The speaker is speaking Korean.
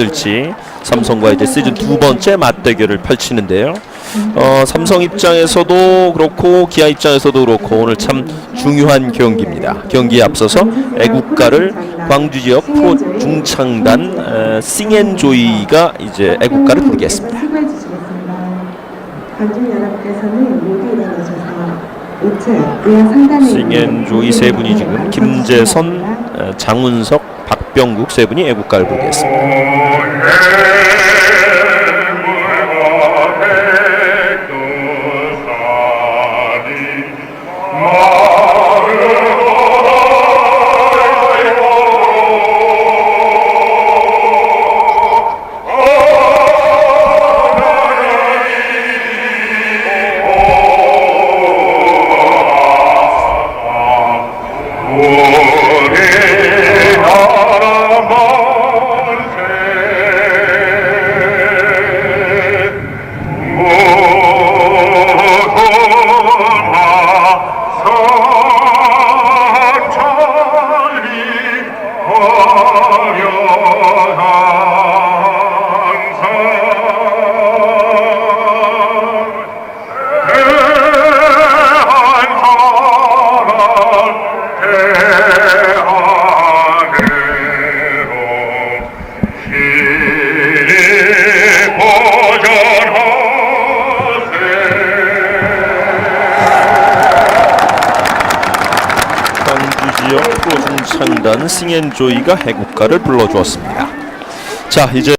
있을지 삼성과 이제 시즌 두 번째 맞대결을 펼치는데요. 어, 삼성 입장에서도 그렇고 기아 입장에서도 그렇고 오늘 참 중요한 경기입니다. 경기에 앞서서 애국가를 광주 지역 프로 중창단 에, 싱앤조이가 이제 애국가를 부르겠습니다. 싱앤조이 세 분이 지금 김재선, 에, 장운석, 박 병국 세 분이 애국가를 부르겠습니다. 화려한 프로 중창단 싱앤조이가 애국가를 불러주었습니다. 자 이제